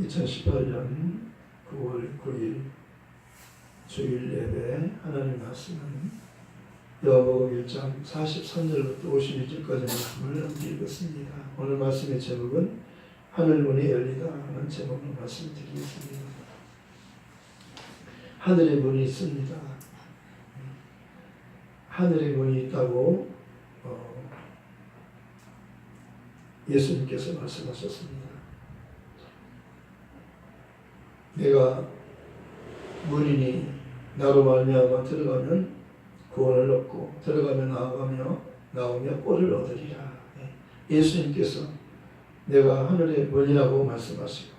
2018년 9월 9일 주일 예배 하나님 말씀은 여호복음 1장 43절부터 51절까지 말씀을 읽었습니다. 오늘 말씀의 제목은 하늘 문이 열리다 하는 제목으로 말씀드리겠습니다. 하늘의 문이 있습니다. 하늘의 문이 있다고 어, 예수님께서 말씀하셨습니다. 내가 문이니 나로 말미암아 들어가면 구원을 얻고 들어가며 나아가며 나오며 꼴을 얻으리라. 예. 예수님께서 내가 하늘의 문이라고 말씀하시고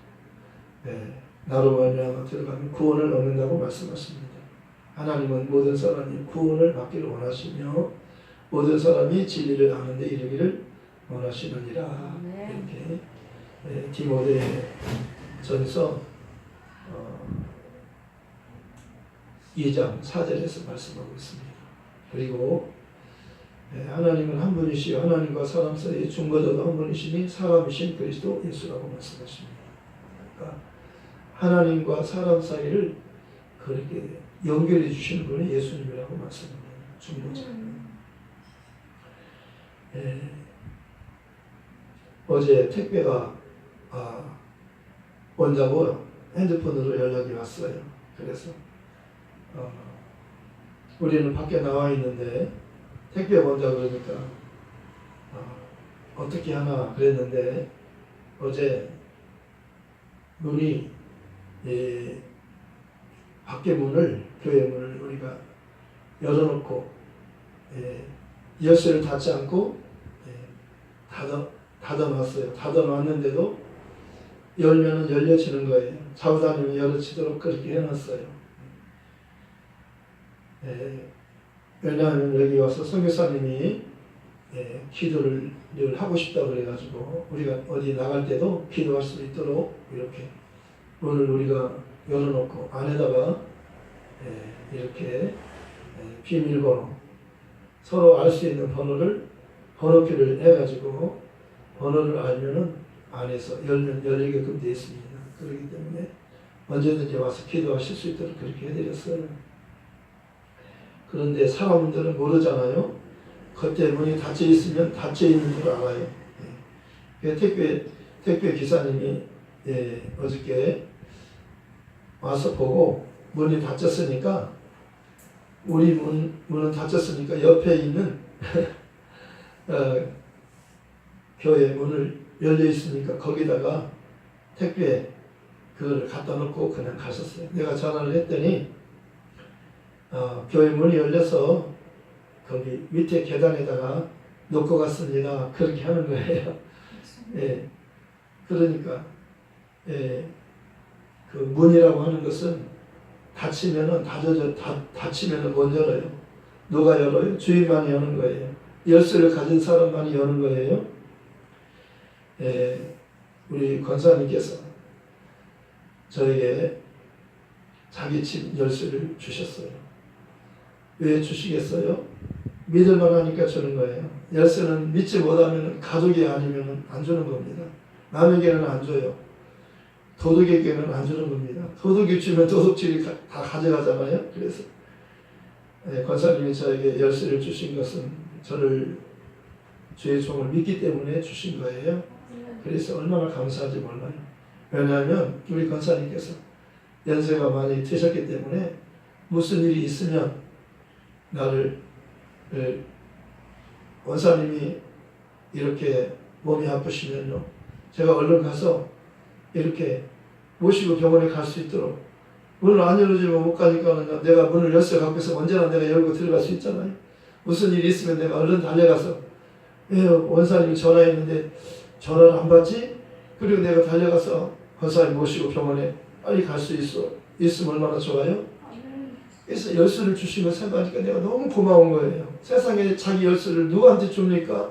네, 나로 말미암아 들어가면 구원을 얻는다고 말씀하십니다. 하나님은 모든 사람이 구원을 받기를 원하시며 모든 사람이 진리를 아는 데 이르기를 원하시느니라. 네. 이렇게 예, 디모데 전서 어, 2장 4절에서 말씀하고 있습니다. 그리고 예, 하나님은 한 분이시요 하나님과 사람 사이의 중보자도 한 분이시니 사람이신 그리스도 예수라고 말씀하십니다. 그러니까 하나님과 사람 사이를 그렇게 연결해 주시는 분이 예수님이라고 말씀합니다. 중보자. 예, 어제 택배가 아, 온다고 핸드폰으로 연락이 왔어요. 그래서 어, 우리는 밖에 나와 있는데 택배 온다 그러니까 어, 어떻게 하나 그랬는데 어제 문이 예, 밖에 문을 교회 문을 우리가 열어놓고 예, 열쇠를 닫지 않고 예, 닫아 닫아놨어요. 닫아놨는데도 열면은 열려지는 거예요. 다니면 열어지도록 그렇게 해놨어요. 예, 왜냐하면 여기 와서 선교사님이 예, 기도를 늘 하고 싶다 그래가지고 우리가 어디 나갈 때도 기도할 수 있도록 이렇게 문을 우리가 열어놓고 안에다가 예, 이렇게 예, 비밀번호 서로 알 수 있는 번호를 번호키를 해가지고 번호를 알면은 안에서 열면 열리게끔 되어 있습니다. 그렇기 때문에 언제든지 와서 기도하실 수 있도록 그렇게 해드렸어요. 그런데 사람들은 모르잖아요. 겉에 문이 닫혀 있으면 닫혀 있는 줄 알아요. 예. 택배 택배 기사님이 예, 어저께 와서 보고 문이 닫혔으니까 우리 문 문은 닫혔으니까 옆에 있는 어, 교회 문을 열려 있으니까 거기다가 택배 그걸 갖다 놓고 그냥 가셨어요. 내가 전화를 했더니 어, 교회 문이 열려서 거기 밑에 계단에다가 놓고 갔습니다. 그렇게 하는 거예요. 예. 그러니까 예. 그 문이라고 하는 것은 닫히면은 닫아져 닫, 닫히면은 못 열어요. 누가 열어요? 주인만이 여는 거예요. 열쇠를 가진 사람만이 여는 거예요. 예, 우리 권사님께서 저에게 자기 집 열쇠를 주셨어요. 왜 주시겠어요? 믿을만 하니까 주는 거예요. 열쇠는 믿지 못하면 가족이 아니면 안 주는 겁니다. 남에게는 안 줘요. 도둑에게는 안 주는 겁니다. 도둑이 주면 도둑질이 다 가져가잖아요. 그래서 예, 권사님이 저에게 열쇠를 주신 것은 저를 주의 종을 믿기 때문에 주신 거예요. 그래서 얼마나 감사하지 몰라요. 왜냐하면 우리 권사님께서 연세가 많이 드셨기 때문에 무슨 일이 있으면 나를 에, 원사님이 이렇게 몸이 아프시면요 제가 얼른 가서 이렇게 모시고 병원에 갈 수 있도록 문을 안 열어주면 못 가니까 내가 문을 열쇠 갖고 있어 언제나 내가 열고 들어갈 수 있잖아요 무슨 일이 있으면 내가 얼른 달려가서 예, 원사님이 전화했는데 전화를 안 받지? 그리고 내가 달려가서 권사님 모시고 병원에 빨리 갈 수 있어 있으면 얼마나 좋아요? 그래서 열쇠를 주신 걸 생각하니까 내가 너무 고마운 거예요. 세상에 자기 열쇠를 누구한테 줍니까?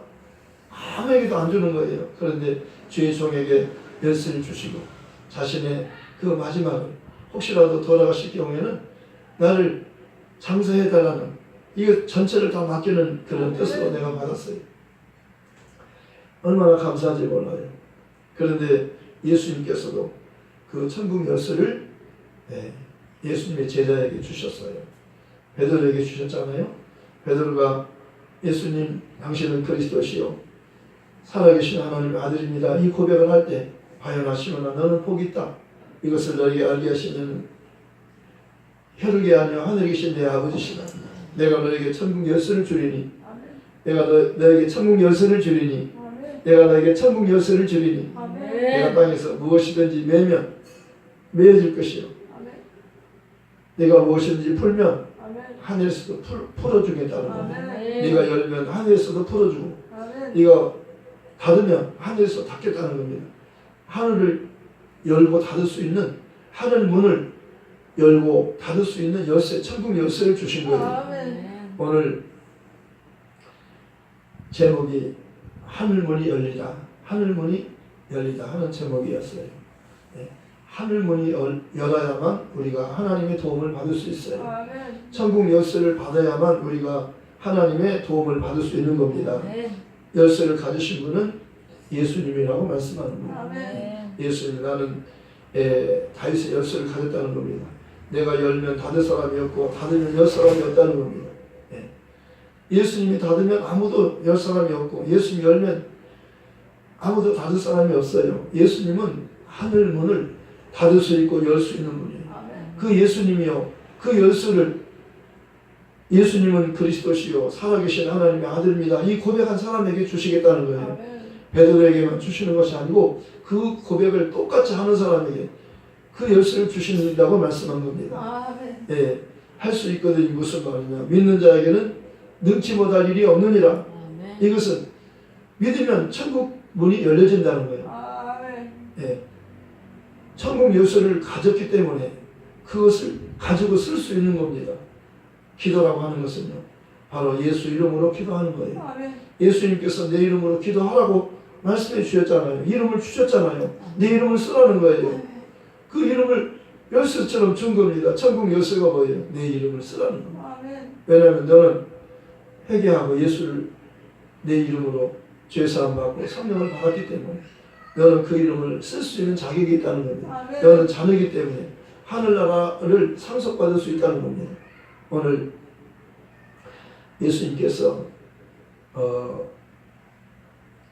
아무에게도 안 주는 거예요. 그런데 주의 종에게 열쇠를 주시고 자신의 그 마지막을 혹시라도 돌아가실 경우에는 나를 장사해달라는 이거 전체를 다 맡기는 그런 뜻으로 내가 받았어요. 얼마나 감사한지 몰라요. 그런데 예수님께서도 그 천국 열쇠를 예, 예수님의 제자에게 주셨어요. 베드로에게 주셨잖아요. 베드로가 예수님 당신은 그리스도시요 살아계신 하나님의 아들입니다. 이 고백을 할때 바요나 시몬아 너는 복이 있다. 이것을 너에게 알게 하시는 혈육이 아니요 하늘에 계신 내 아버지시다. 내가 너에게 천국 열쇠를 주리니. 내가 너, 너에게 천국 열쇠를 주리니. 내가 너에게 천국 열쇠를 주리니. 내가 땅에서 무엇이든지 매면 매어질 것이요 아멘. 내가 무엇이든지 풀면 아멘. 하늘에서도 풀, 풀어주겠다는 겁니다. 아멘. 네가 열면 하늘에서도 풀어주고 아멘. 네가 닫으면 하늘에서 닫겠다는 겁니다. 하늘을 열고 닫을 수 있는 하늘 문을 열고 닫을 수 있는 열쇠, 천국 열쇠를 주신 거예요. 아멘. 오늘 제목이 하늘 문이 열리다, 하늘 문이 열리다 하는 제목이었어요. 네. 하늘 문이 열, 열어야만 우리가 하나님의 도움을 받을 수 있어요. 아멘. 천국 열쇠를 받아야만 우리가 하나님의 도움을 받을 수 있는 겁니다. 네. 열쇠를 가지신 분은 예수님이라고 말씀하는 거예요. 아멘. 예수님 나는 에, 다윗의 열쇠를 가졌다는 겁니다. 내가 열면 닫을 사람이 없고 닫으면 열 사람이 없다는 겁니다. 예. 예수님이 닫으면 아무도 열 사람이 없고 예수님이 열면 아무도 닫을 사람이 없어요. 예수님은 하늘 문을 닫을 수 있고 열 수 있는 분이에요. 그 예수님이요. 그 열쇠를 예수님은 그리스도시요 살아계신 하나님의 아들입니다. 이 고백한 사람에게 주시겠다는 거예요. 베드로에게만 주시는 것이 아니고 그 고백을 똑같이 하는 사람에게 그 열쇠를 주신다고 말씀한 겁니다. 예, 할 수 있거든요. 무슨 말이냐. 믿는 자에게는 능치 못할 일이 없느니라. 이것은 믿으면 천국 문이 열려진다는 거예요. 아멘. 예. 천국 열쇠를 가졌기 때문에 그것을 가지고 쓸 수 있는 겁니다. 기도라고 하는 것은요. 바로 예수 이름으로 기도하는 거예요. 아멘. 예수님께서 내 이름으로 기도하라고 말씀해 주셨잖아요. 이름을 주셨잖아요. 내 이름을 쓰라는 거예요. 그 이름을 열쇠처럼 준 겁니다. 천국 열쇠가 뭐예요? 내 이름을 쓰라는 겁니다. 아멘. 왜냐하면 너는 회개하고 예수를 내 이름으로 죄사함 받고 성령을 받았기 때문에 너는 그 이름을 쓸 수 있는 자격이 있다는 겁니다. 아멘. 너는 자녀이기 때문에 하늘나라를 상속받을 수 있다는 겁니다. 오늘 예수님께서 어,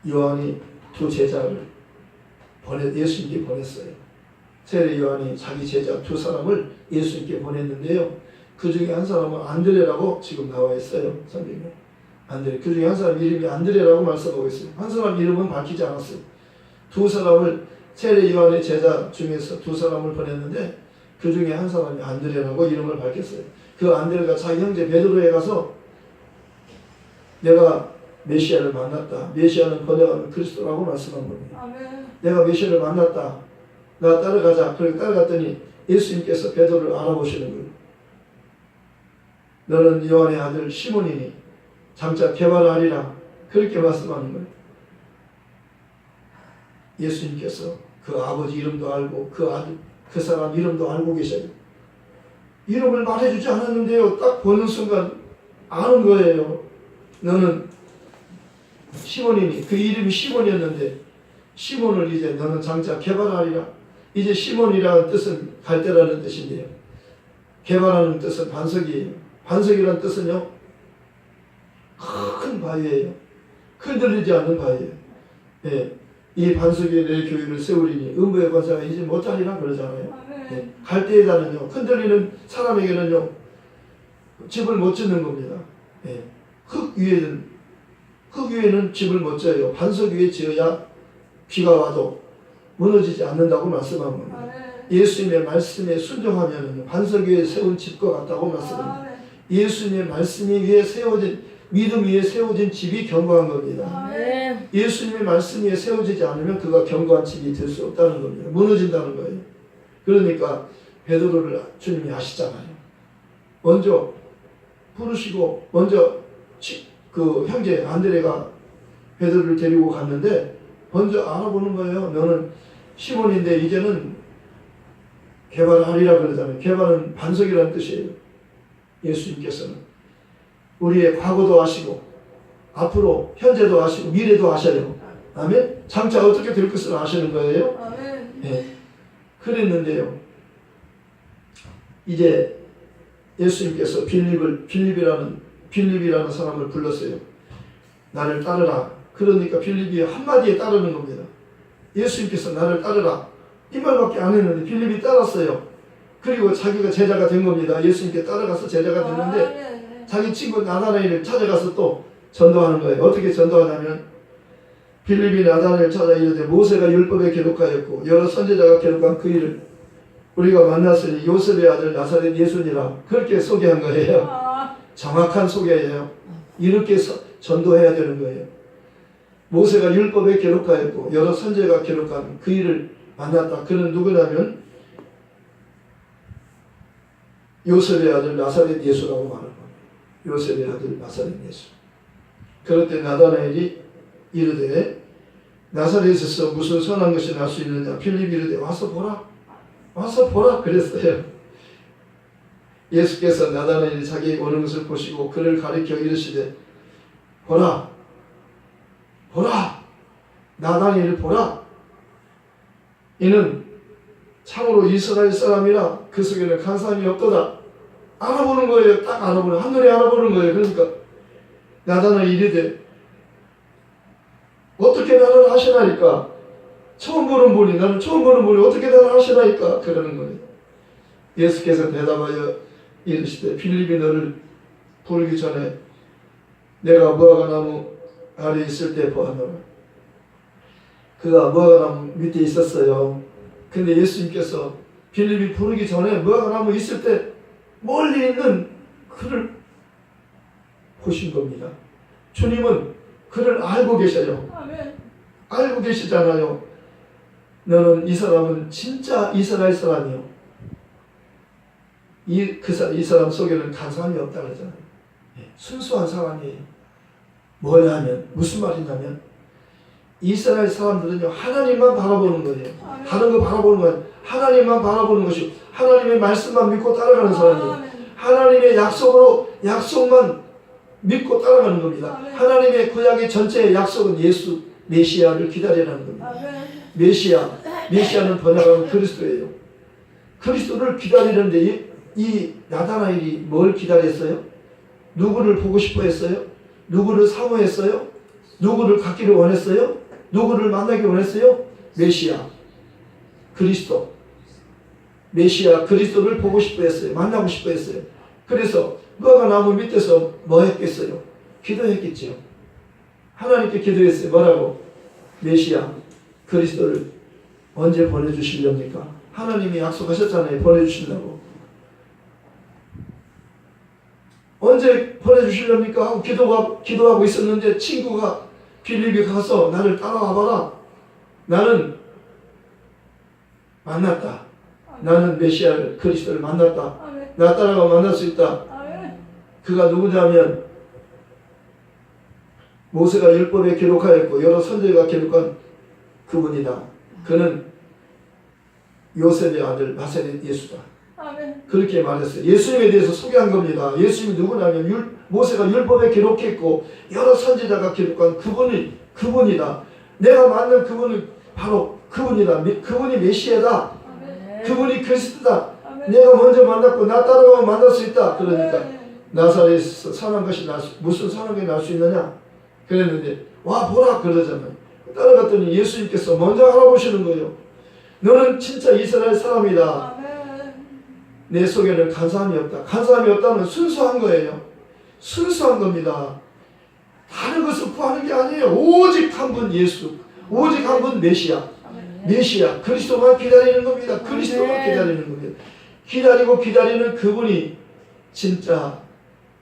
요한이 두 제자를 보내 예수님께 보냈어요. 세례 요한이 자기 제자 두 사람을 예수님께 보냈는데요. 그 중에 한 사람은 안드레라고 지금 나와 있어요. 성경에. 안드레. 그 중에 한 사람 이름이 안드레라고 말씀하고 있어요. 한 사람 이름은 밝히지 않았어요. 두 사람을 세례 요한의 제자 중에서 두 사람을 보냈는데 그 중에 한 사람이 안드레라고 이름을 밝혔어요. 그 안드레가 자기 형제 베드로에 가서 내가 메시아를 만났다. 메시아는 번역하면 그리스도라고 말씀한 겁니다. 아멘. 내가 메시아를 만났다. 나 따라가자. 그렇게 따라갔더니 예수님께서 베드로를 알아보시는 거예요. 너는 요한의 아들 시몬이니 장차 개발하리라. 그렇게 말씀하는 거예요. 예수님께서 그 아버지 이름도 알고 그 아들 그 사람 이름도 알고 계셔요. 이름을 말해주지 않았는데요. 딱 보는 순간 아는 거예요. 너는 시몬이니 그 이름이 시몬이었는데 시몬을 이제 너는 장차 개발하리라. 이제 시몬이라는 뜻은 갈대라는 뜻인데요. 개발하는 뜻은 반석이에요. 반석이라는 뜻은요. 큰 바위예요. 흔들리지 않는 바위예요. 예. 이 반석 위에 내 교회를 세우리니 음부의 권세가 이제 못하리라 그러잖아요. 예. 갈대에다는요. 흔들리는 사람에게는요. 집을 못 짓는 겁니다. 예. 흙 위에는 흙 위에는 집을 못 지어요. 반석 위에 지어야 비가 와도 무너지지 않는다고 말씀한 겁니다. 예수님의 말씀에 순종하면 반석 위에 세운 집과 같다고 말씀합니다. 아멘. 예수님의 말씀 위에 세워진 믿음 위에 세워진 집이 견고한 겁니다. 아멘. 예수님의 말씀 위에 세워지지 않으면 그가 견고한 집이 될 수 없다는 겁니다. 무너진다는 거예요. 그러니까 베드로를 주님이 아시잖아요. 먼저 부르시고 먼저 치- 그 형제 안드레가 베드로를 데리고 갔는데 먼저 알아보는 거예요. 너는 시몬인데 이제는 개발하리라 그러잖아요. 개발은 반석이라는 뜻이에요. 예수님께서는 우리의 과거도 아시고 앞으로 현재도 아시고 미래도 아셔요. 아멘. 장차 어떻게 될 것을 아시는 거예요. 아멘. 예. 그랬는데요. 이제 예수님께서 빌립을 빌립이라는 빌립이라는 사람을 불렀어요. 나를 따르라. 그러니까 빌립이 한마디에 따르는 겁니다. 예수님께서 나를 따르라. 이 말밖에 안 했는데 빌립이 따랐어요. 그리고 자기가 제자가 된 겁니다. 예수님께 따라가서 제자가 됐는데 아멘. 자기 친구 나다나엘을 찾아가서 또 전도하는 거예요. 어떻게 전도하냐면 빌립이 나다나엘을 찾아 이르되 모세가 율법에 기록하였고 여러 선지자가 기록한 그 일을 우리가 만났으니 요셉의 아들 나사렛 예수니라 그렇게 소개한 거예요. 아, 정확한 소개예요. 이렇게 서- 전도해야 되는 거예요. 모세가 율법에 기록하였고 여러 선지자가 기록한 그 일을 만났다. 그는 누구냐면 요셉의 아들 나사렛 예수라고 말하는 겁니다. 요셉의 아들 나사렛 예수. 그럴 때 나다나엘이 이르되 나사렛에서 무슨 선한 것이 날 수 있느냐? 필립 이르되 와서 보라. 와서 보라. 그랬어요. 예수께서 나다나엘이 자기에게 오는 것을 보시고 그를 가리켜 이르시되 보라. 보라. 나다나엘을 보라. 이는 참으로 이스라엘 사람이라 그 속에는 간사함이 없도다 알아보는 거예요. 딱 알아보는 한눈에 알아보는 거예요. 그러니까 나다나엘 이르되 어떻게 나를 아시나이까? 처음 보는 분이 나는 처음 보는 분이 어떻게 나를 아시나이까? 그러는 거예요. 예수께서 대답하여 이르시되 필립이 너를 부르기 전에 내가 무화과 나무 아래 있을 때 보았노라. 그가 무화과 나무 밑에 있었어요. 근데 예수님께서 필립이 부르기 전에 무화과 나무 있을 때 멀리 있는 그를 보신 겁니다. 주님은 그를 알고 계셔요. 알고 계시잖아요. 너는 이 사람은 진짜 이스라엘 사람이요. 이, 그 사, 이 사람 속에는 간사함이 없다 그러잖아요. 예, 순수한 사람이에요. 뭐냐면, 무슨 말이냐면, 이스라엘 사람들은요, 하나님만 바라보는 거예요. 다른 거 바라보는 거예요. 하나님만 바라보는 것이, 하나님의 말씀만 믿고 따라가는 사람이에요. 아멘. 하나님의 약속으로, 약속만 믿고 따라가는 겁니다. 하나님의 구약의 전체의 약속은 예수, 메시아를 기다리라는 겁니다. 메시아, 메시아는 번역하면 그리스도예요. 그리스도를 기다리는데 이, 이 나다나엘이 뭘 기다렸어요? 누구를 보고 싶어 했어요? 누구를 사모했어요? 누구를 갖기를 원했어요? 누구를 만나기 원했어요? 메시아, 그리스도. 메시아, 그리스도를 보고 싶어 했어요. 만나고 싶어 했어요. 그래서 무화과 나무 밑에서 뭐 했겠어요? 기도했겠죠. 하나님께 기도했어요. 뭐라고? 메시아, 그리스도를 언제 보내주시렵니까? 하나님이 약속하셨잖아요. 보내주신다고. 언제 보내주시렵니까? 하고 기도가, 기도하고 있었는데 친구가 빌립이 가서 나를 따라와 봐라. 나는 만났다. 나는 메시아를, 그리스도를 만났다. 나 따라가 만날 수 있다. 그가 누구냐면 모세가 율법에 기록하였고 여러 선지가 기록한 그분이다. 그는 요셉의 아들 나사렛 예수다. 그렇게 말했어요. 예수님에 대해서 소개한 겁니다. 예수님이 누구냐면 율, 모세가 율법에 기록했고 여러 선지자가 기록한 그분이 그분이다. 내가 만난 그분은 바로 그분이다. 미- 그분이 메시아다. 아멘. 그분이 그리스도다. 내가 먼저 만났고 나 따라가면 만날 수 있다. 그러니까 아멘. 나사렛에서 선한 것이 날 수, 무슨 선한 게날 수 있느냐? 그랬는데 와 보라 그러잖아요. 따라갔더니 예수님께서 먼저 알아보시는 거예요. 너는 진짜 이스라엘 사람이다. 내 속에는 간사함이 없다. 간사함이 없다는 순수한 거예요. 순수한 겁니다. 다른 것을 구하는 게 아니에요. 오직 한 분 예수. 오직 한 분 메시아. 메시아 그리스도만 기다리는 겁니다. 그리스도만 네. 기다리는 겁니다. 기다리고 기다리는 그분이 진짜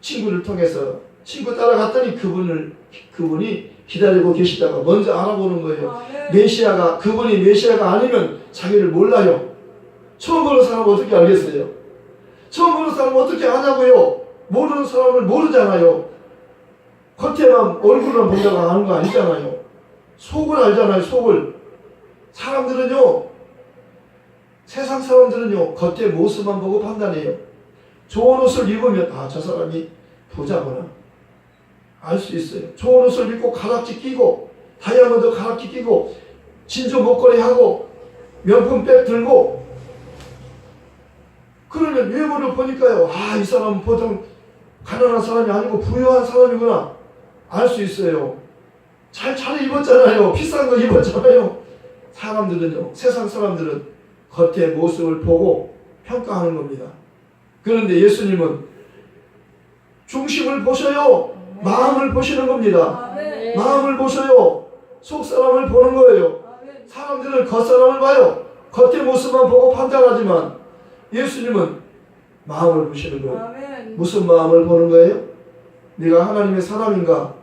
친구를 통해서 친구 따라갔더니 그분을 그분이 기다리고 계시다가 먼저 알아보는 거예요. 아멘. 메시아가 그분이 메시아가 아니면 자기를 몰라요. 처음 보는 사람은 어떻게 알겠어요? 처음 보는 사람은 어떻게 아냐고요? 모르는 사람을 모르잖아요. 겉에만 얼굴만 본다고 아는 거 아니잖아요. 속을 알잖아요. 속을. 사람들은요. 세상 사람들은요. 겉에 모습만 보고 판단해요. 좋은 옷을 입으면 아 저 사람이 부자구나. 알 수 있어요. 좋은 옷을 입고 가락지 끼고 다이아몬드 가락지 끼고 진주 목걸이 하고 명품백 들고 그러면 외모를 보니까요. 아, 이 사람은 보통 가난한 사람이 아니고 부유한 사람이구나. 알 수 있어요. 잘 차려 입었잖아요. 비싼 거 입었잖아요. 사람들은요. 세상 사람들은 겉의 모습을 보고 평가하는 겁니다. 그런데 예수님은 중심을 보셔요. 마음을 보시는 겁니다. 마음을 보셔요. 속 사람을 보는 거예요. 사람들은 겉 사람을 봐요. 겉의 모습만 보고 판단하지만 예수님은 마음을 보시는 거예요. 무슨 마음을 보는 거예요? 네가 하나님의 사람인가?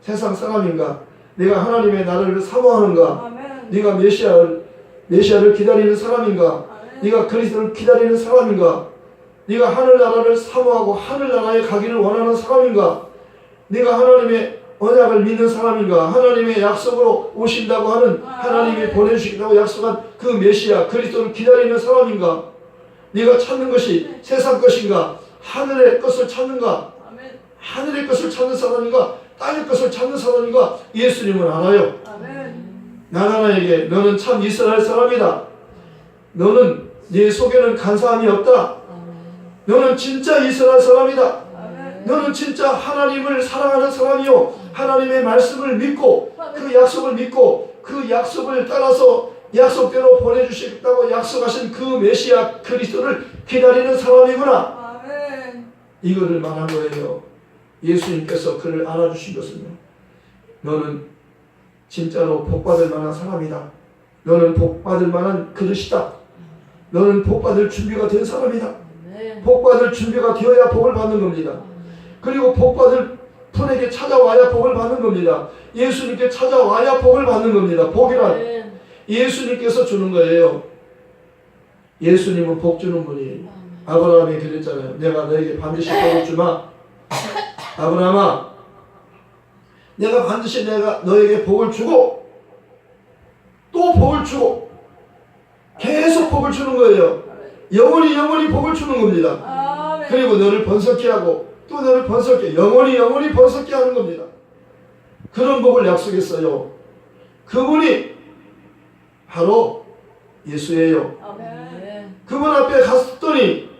세상 사람인가? 네가 하나님의 나라를 사모하는가? 네가 메시아를 메시아를 기다리는 사람인가? 네가 그리스도를 기다리는 사람인가? 네가 하늘 나라를 사모하고 하늘 나라에 가기를 원하는 사람인가? 네가 하나님의 언약을 믿는 사람인가? 하나님의 약속으로 오신다고 하는 하나님이 보내주시겠다고 약속한 그 메시아 그리스도를 기다리는 사람인가? 네가 찾는 것이 세상 것인가? 하늘의 것을 찾는가? 하늘의 것을 찾는 사람인가? 땅의 것을 찾는 사람인가? 예수님은 알아요. 나나나에게 너는 참 이스라엘 사람이다. 너는 네 속에는 간사함이 없다. 너는 진짜 이스라엘 사람이다. 너는 진짜 하나님을 사랑하는 사람이요. 하나님의 말씀을 믿고 그 약속을 믿고 그 약속을 따라서 약속대로 보내주시겠다고 약속하신 그 메시아 그리스도를 기다리는 사람이구나. 이거를 말한 거예요. 예수님께서 그를 알아주신 것은요. 너는 진짜로 복받을 만한 사람이다. 너는 복받을 만한 그릇이다. 너는 복받을 준비가 된 사람이다. 복받을 준비가 되어야 복을 받는 겁니다. 그리고 복받을 분에게 찾아와야 복을 받는 겁니다. 예수님께 찾아와야 복을 받는 겁니다. 복이란. 예수님께서 주는 거예요. 예수님은 복 주는 분이에요. 아브라함이 그랬잖아요. 내가 너에게 반드시 복을 주마. 아브라함아, 내가 반드시 내가 너에게 복을 주고 또 복을 주고 계속 복을 주는 거예요. 영원히 영원히 복을 주는 겁니다. 아멘. 그리고 너를 번성케 하고 또 너를 번성케 영원히 영원히 번성케 하는 겁니다. 그런 복을 약속했어요. 그분이 바로 예수예요. 그분 앞에 갔더니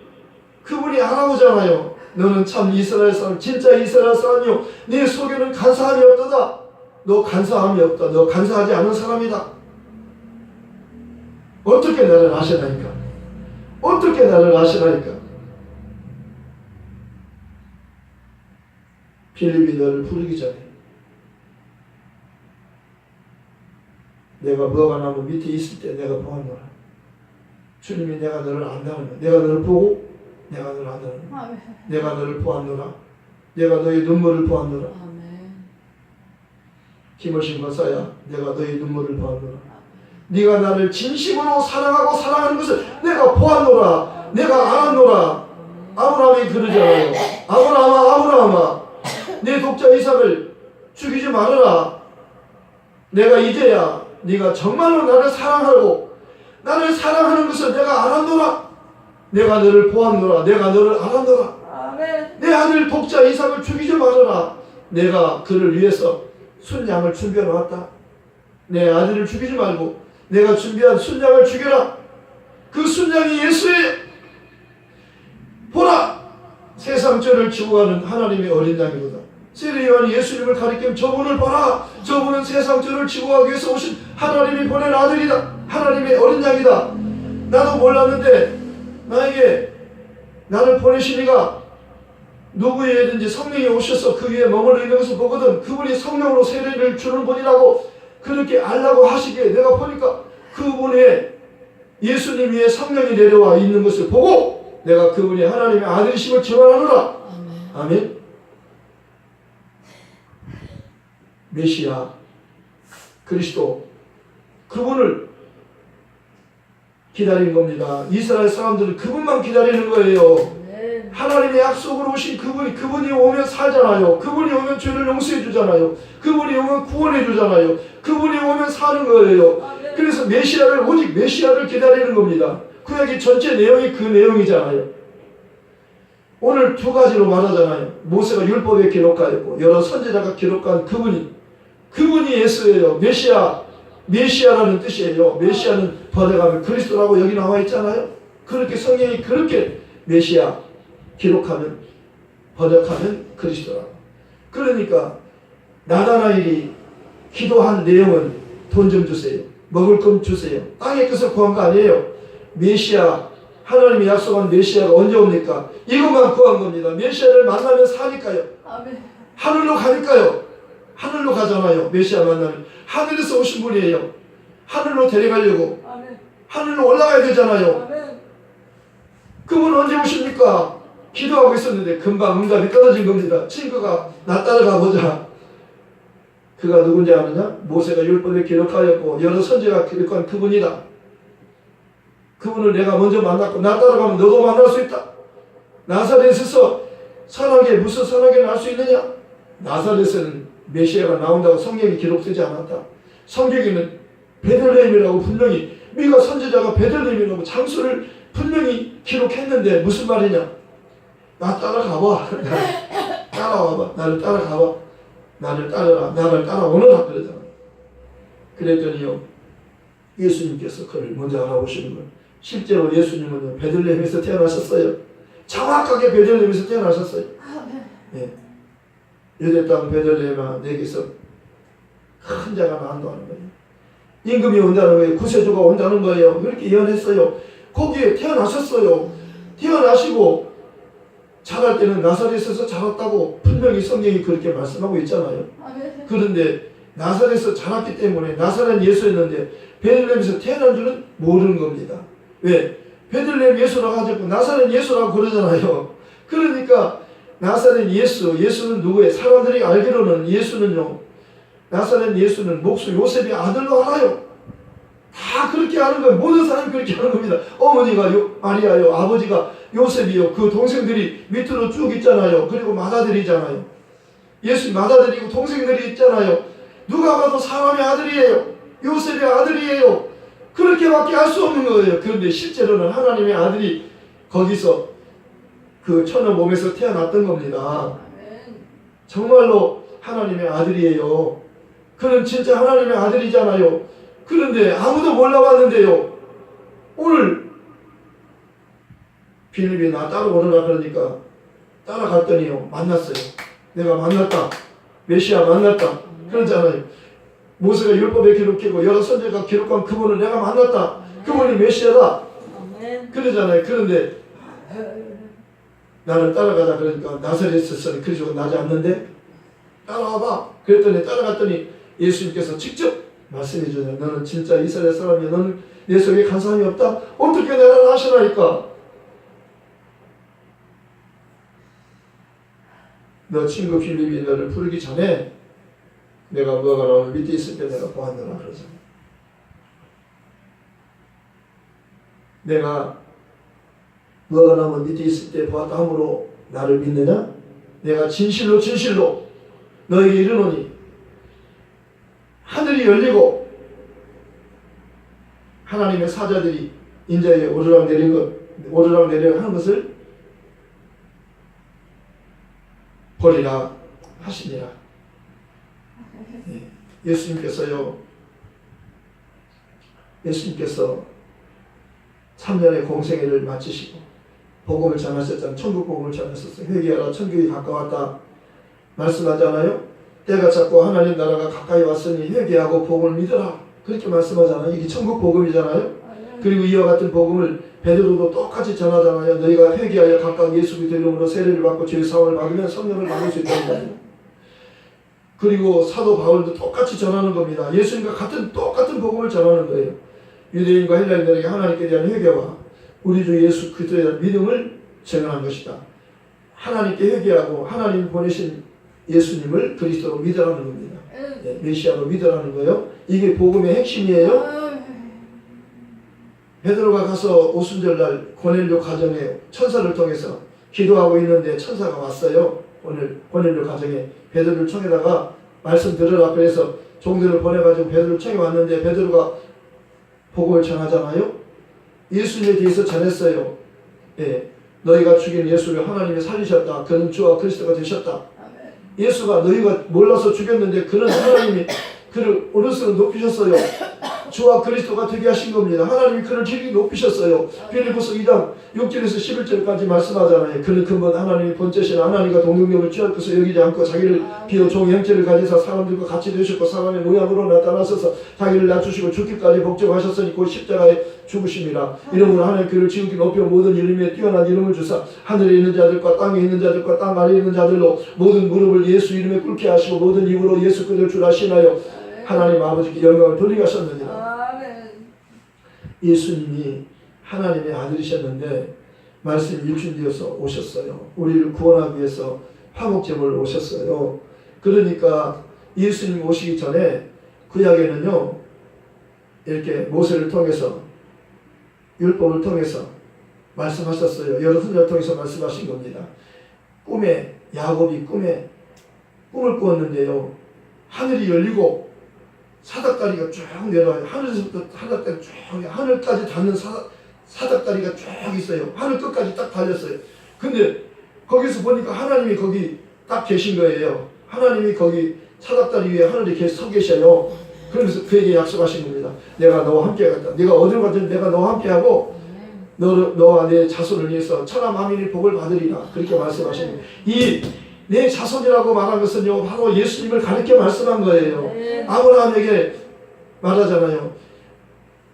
그분이 알아보잖아요. 너는 참 이스라엘 사람, 진짜 이스라엘 사람이요. 네 속에는 간사함이 없다다. 너 간사함이 없다. 너 간사하지 않은 사람이다. 어떻게 나를 아시나니까? 어떻게 나를 아시나니까? 필립이 너를 부르기 전에 내가 뭐가 나면 밑에 있을 때 내가 보았노라. 주님이 내가 너를 안다는. 내가 너를 보고 내가 너를 안다는 거야. 아멘. 내가 너를 보았노라. 내가 너의 눈물을 보았노라. 아멘. 김어신 권사야, 내가 너의 눈물을 보았노라. 네가 나를 진심으로 사랑하고 사랑하는 것을 내가 보았노라. 내가 알았노라. 아브라함이 그러잖아요. 아브라함아, 아브라함아, 내 독자 이삭을 죽이지 말아라. 내가 이제야 네가 정말로 나를 사랑하고 나를 사랑하는 것을 내가 알았노라. 내가 너를 보았노라. 내가 너를 알았노라. 아멘. 내 아들 독자 이삭을 죽이지 말아라. 내가 그를 위해서 순양을 준비해 놓았다. 내 아들을 죽이지 말고 내가 준비한 순양을 죽여라. 그 순양이 예수의 보라 세상 죄를 지고 가는 하나님의 어린 양이로다. 세례 요한이 예수님을 가리키면 저분을 봐라. 저분은 세상 죄를 지고 가기 위해서 오신 하나님이 보낸 아들이다. 하나님의 어린 양이다. 나도 몰랐는데 나에게 나를 보내시니가 누구에든지 성령이 오셔서 그 위에 머물러 있는 것을 보거든 그분이 성령으로 세례를 주는 분이라고 그렇게 알라고 하시기에 내가 보니까 그분의 예수님 위에 성령이 내려와 있는 것을 보고 내가 그분이 하나님의 아들이심을 증언하노라 아멘. 아멘 메시아 그리스도 그분을 기다리는 겁니다 이스라엘 사람들은 그분만 기다리는 거예요. 하나님의 약속으로 오신 그분이 그분이 오면 살잖아요. 그분이 오면 죄를 용서해 주잖아요. 그분이 오면 구원해 주잖아요. 그분이 오면 사는 거예요. 그래서 메시아를 오직 메시아를 기다리는 겁니다. 구약의 전체 내용이 그 내용이잖아요. 오늘 두 가지로 말하잖아요. 모세가 율법에 기록하였고 여러 선지자가 기록한 그분이 그분이 예수예요. 메시아 메시아라는 뜻이에요. 메시아는 번역하면 그리스도라고 여기 나와 있잖아요. 그렇게 성경이 그렇게 메시아 기록하면 번역하면 그리스도라고. 그러니까 나다나엘이 기도한 내용은 돈 좀 주세요. 먹을 것 주세요. 땅의 것을 구한 거 아니에요. 메시아 하나님이 약속한 메시아가 언제 옵니까? 이것만 구한 겁니다. 메시아를 만나면 사니까요. 하늘로 가니까요. 하늘로 가잖아요. 메시아 만나면 하늘에서 오신 분이에요. 하늘로 데려가려고 아멘. 하늘로 올라가야 되잖아요. 아멘. 그분 언제 오십니까? 기도하고 있었는데 금방 응답이 떨어진 겁니다. 친구가 나 따라가 보자. 그가 누군지 아느냐? 모세가 율법에 기록하였고 여러 선지가 기록한 그분이다. 그분을 내가 먼저 만났고 나 따라가면 너도 만날 수 있다. 나사렛에서 선하게 무슨 선하게 날수 있느냐? 나사렛에는 메시아가 나온다고 성경에 기록되지 않았다. 성경에는 베들레헴이라고 분명히 미가 선지자가 베들레헴이라고 장소를 분명히 기록했는데 무슨 말이냐? 나 따라가봐. 따라와봐. 나를 따라가봐. 나를 따라라. 나를 따라오너라 그러잖아. 그랬더니요. 예수님께서 그를 먼저 알아보시는 거예요. 실제로 예수님은 베들레헴에서 태어나셨어요. 정확하게 베들레헴에서 태어나셨어요. 아멘. 예. 유대 땅 베들레헴아 내게서 큰 자가 나온다는 거예요. 임금이 온다는 거예요. 구세주가 온다는 거예요. 그렇게 예언했어요. 거기에 태어나셨어요. 태어나시고 자랄 때는 나사렛에서 자랐다고 분명히 성경이 그렇게 말씀하고 있잖아요. 아멘. 그런데 나사렛에서 자랐기 때문에 나사렛 예수였는데 베들레헴에서 태어난 줄은 모르는 겁니다. 왜? 베들레헴 예수라고 하지 않고 나사렛 예수라고 그러잖아요. 그러니까 나사렛 예수, 예수는 누구예요? 사람들이 알기로는 예수는요. 나사렛 예수는 목수 요셉의 아들로 알아요. 다 그렇게 하는 거예요. 모든 사람이 그렇게 하는 겁니다. 어머니가 요, 마리아요. 아버지가 요셉이요. 그 동생들이 밑으로 쭉 있잖아요. 그리고 맏아들이잖아요. 예수 맏아들이고 동생들이 있잖아요. 누가 봐도 사람의 아들이에요. 요셉의 아들이에요. 그렇게밖에 할 수 없는 거예요. 그런데 실제로는 하나님의 아들이 거기서 그 천의 몸에서 태어났던 겁니다. 정말로 하나님의 아들이에요. 그는 진짜 하나님의 아들이잖아요. 그런데 아무도 몰라봤는데요. 오늘 빌립이 나 따라오느라 그러니까 따라갔더니요. 만났어요. 내가 만났다. 메시아 만났다. 그러잖아요. 모세가 율법에 기록하고 여러 선제가 기록한 그분을 내가 만났다. 그분이 메시아다. 그러잖아요. 그런데 나를 따라가자 그러니까 나사렛에서는 그리스도가 나지 않는데 따라와봐. 그랬더니 따라갔더니 예수님께서 직접 말씀해 주잖아요. 너는 진짜 이스라엘 사람이야. 너는 내 속에 간 사람이 없다. 어떻게 나를 아시나이까? 너 친구 필립이 너를 부르기 전에 내가 뭐가 나오는 밑에 있을 때 내가 보았느라 그러잖아. 내가 뭐가 나면 밑에 있을 때 보았다 함으로 나를 믿느냐? 내가 진실로 진실로 너에게 이르노니 하늘이 열리고 하나님의 사자들이 인자에 오르락 내린 것 오르락 내리락 하는 것을 버리라 하시니라. 예, 예수님께서요. 예수님께서 3년의 공생애를 마치시고 복음을 전하셨잖아요. 천국 복음을 전하셨어요. 회개하라 천국이 가까웠다 말씀하잖아요. 때가 찼고 하나님 나라가 가까이 왔으니 회개하고 복음을 믿어라. 그렇게 말씀하잖아요. 이게 천국 복음이잖아요. 그리고 이와 같은 복음을 베드로도 똑같이 전하잖아요. 너희가 회개하여 각각 예수 그리스도 이름으로 세례를 받고 죄 사함을 받으면 성령을 받을 수 있다는 거예요. 그리고 사도 바울도 똑같이 전하는 겁니다. 예수님과 같은 똑같은 복음을 전하는 거예요. 유대인과 헬라인들에게 하나님께 대한 회개와 우리 주 예수 그리스도에 대한 믿음을 전하는 것이다. 하나님께 회개하고 하나님 보내신 예수님을 그리스도로 믿으라는 겁니다. 예, 메시아로 믿으라는 거예요. 이게 복음의 핵심이에요. 아멘. 베드로가 가서 오순절날 고넬료 가정에 천사를 통해서 기도하고 있는데 천사가 왔어요. 오늘 고넬료 가정에 베드로를 청에다가 말씀 들으라 그래서 종들을 보내가지고 베드로를 청에 왔는데 베드로가 복음을 전하잖아요. 예수님에 대해서 전했어요. 예, 너희가 죽인 예수를 하나님이 살리셨다. 그는 주와 그리스도가 되셨다. 예수가 너희가 몰라서 죽였는데 그는 하나님이 그를 오른손으로 높이셨어요. 주와 그리스도가 되게 하신 겁니다. 하나님이 그를 길게 높이셨어요. 빌리포스 2장 6절에서 11절까지 말씀하잖아요. 그는 근본 하나님이 번째신 하나님과 동등력을 취할 것을 여기지 않고 자기를 비어 종의 형체를 가지사 사람들과 같이 되셨고 사람의 모양으로 나타나셔서 자기를 낮추시고 죽기까지 복종하셨으니 곧 십자가에 죽으심이라 이름으로 하나님 그를 지극히 높여 모든 이름에 뛰어난 이름을 주사 하늘에 있는 자들과 땅에 있는 자들과 땅 아래에 있는 자들로 모든 무릎을 예수 이름에 꿇게 하시고 모든 입으로 예수 그를 줄 아시나요 하나님 아버지께 영광을 돌리가셨느니라 아멘. 예수님이 하나님의 아들이셨는데 말씀이 육신되어서 오셨어요. 우리를 구원하기 위해서 화목제물을 오셨어요. 그러니까 예수님 오시기 전에 구약에는요 이렇게 모세를 통해서 율법을 통해서 말씀하셨어요. 여러 훈련을 통해서 말씀하신 겁니다. 꿈에 야곱이 꿈에 꿈을 꾸었는데요. 하늘이 열리고 사닥다리가 쭉 내려와요. 하늘에서부터 사닥다리 쭉 하늘까지 닿는 사, 사닥다리가 쭉 있어요. 하늘 끝까지 딱 달렸어요. 근데 거기서 보니까 하나님이 거기 딱 계신 거예요. 하나님이 거기 사닥다리 위에 하늘에 계속 서 계셔요. 그러면서 그에게 약속하신 겁니다. 내가 너와 함께 하겠다. 내가 어디로 가든 내가 너와 함께 하고 너, 너와 내 자손을 위해서 천하 만민이 복을 받으리라. 그렇게 거예요. 이 내 자손이라고 말한 것은요, 바로 예수님을 가르쳐 말씀한 거예요. 네. 아브라함에게 말하잖아요.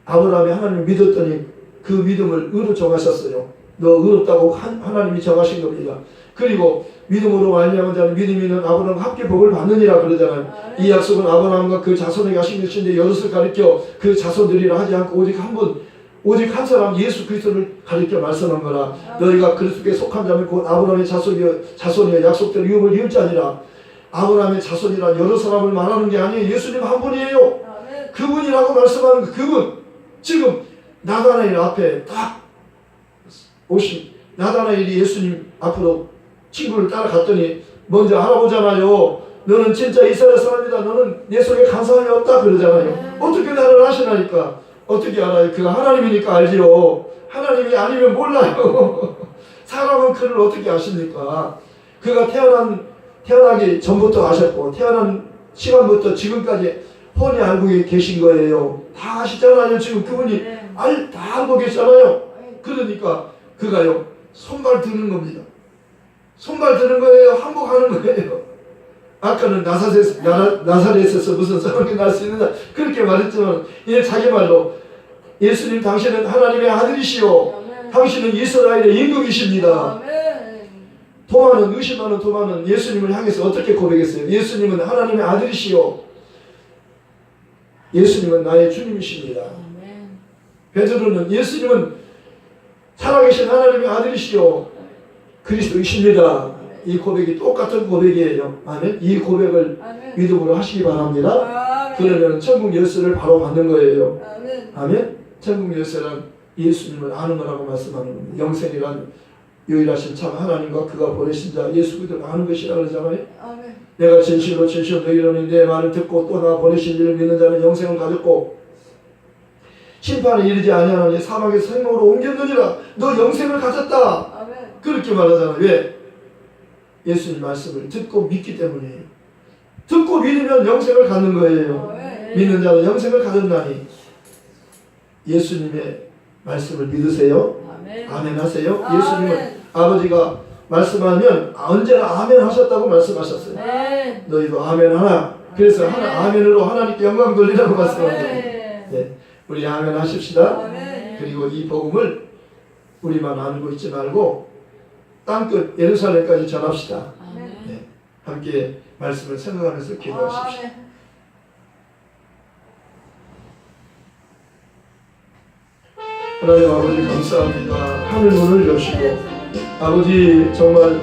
아브라함이 하나님을 믿었더니 그 믿음을 의로 정하셨어요. 너 의롭다고 한- 하나님이 정하신 겁니다. 그리고 믿음으로 말미암은 자는 믿음이 있는 아브라함과 함께 복을 받느니라 그러잖아요. 이 약속은 아브라함과 그 자손에게 하신 것인데 여럿을 가리켜 그 자손들이라 하지 않고 오직 한 분, 오직 한 사람 예수 그리스도를 가리켜 말씀한 거라. 너희가 그리스도께 속한 자면 곧 아브라함의 자손이여 자손이여 약속대로 유업을 이을 자니라. 아브라함의 자손이란 여러 사람을 말하는 게 아니에요. 예수님 한 분이에요. 그분이라고 말씀하는 그 그분 지금 나다나엘 앞에 딱 오신 나다나엘이 예수님 앞으로 친구를 따라갔더니 먼저 알아보잖아요. 너는 진짜 이스라엘 사람이다. 너는 내 속에 간사함이 없다 그러잖아요. 어떻게 나를 아시나니까 어떻게 알아요? 그가 하나님이니까 알지요. 하나님이 아니면 몰라요. 사람은 그를 어떻게 아십니까? 그가 태어난 태어나기 전부터 아셨고 태어난 시간부터 지금까지 뻔히 알고 계신 거예요. 다 아시잖아요. 지금 그분이 네. 알, 다 알고 계시잖아요. 그러니까 그가요 손발 드는 겁니다. 손발 드는 거예요. 항복하는 거예요. 아까는 나사렛, 나, 나사렛에서 무슨 상황이 날 수 있느냐 그렇게 말했지만 이제 자기 말로 예수님 당신은 하나님의 아들이시오. 당신은 이스라엘의 임금이십니다. 도마는 의심하는 도마는 예수님을 향해서 어떻게 고백했어요? 예수님은 하나님의 아들이시오. 예수님은 나의 주님이십니다. 베드로는 예수님은 살아계신 하나님의 아들이시오. 그리스도이십니다. 이 고백이 똑같은 고백이에요. 아멘. 이 고백을 아멘. 믿음으로 하시기 바랍니다. 아멘. 그러면 천국 열쇠를 바로 받는 거예요. 아멘. 아멘. 천국 열쇠란 예수님을 아는 거라고 말씀하는 겁니다. 영생이란 유일하신 참 하나님과 그가 보내신 자 예수 그리스도를 아는 것이라 그러잖아요. 아멘. 내가 진실로 진실로 너희로는 내 말을 듣고 또 나 보내신 이를 믿는 자는 영생을 가졌고 심판에 이르지 아니하노니 사망에서 생명으로 옮겼느니라 너 영생을 가졌다 아멘. 그렇게 말하잖아 왜? 예수님 말씀을 듣고 믿기 때문이에요 듣고 믿으면 영생을 갖는 거예요 아멘. 믿는 자는 영생을 가졌나니 예수님의 말씀을 믿으세요 아멘. 아멘 하세요 아멘. 예수님은 아버지가 말씀하면 언제나 아멘 하셨다고 말씀하셨어요 아멘. 너희도 아멘 하나. 그래서 아멘. 하나 아멘으로 하나님께 영광 돌리라고 말씀하죠. 아멘. 네, 우리 아멘 하십시다. 아멘. 그리고 이 복음을 우리만 알고 있지 말고 땅끝 예루살렘까지 전합시다. 아멘. 네, 함께 말씀을 생각하면서 기도하십시오. 아멘. 하나님 아버지 감사합니다. 하늘 문을 여시고 아버지 정말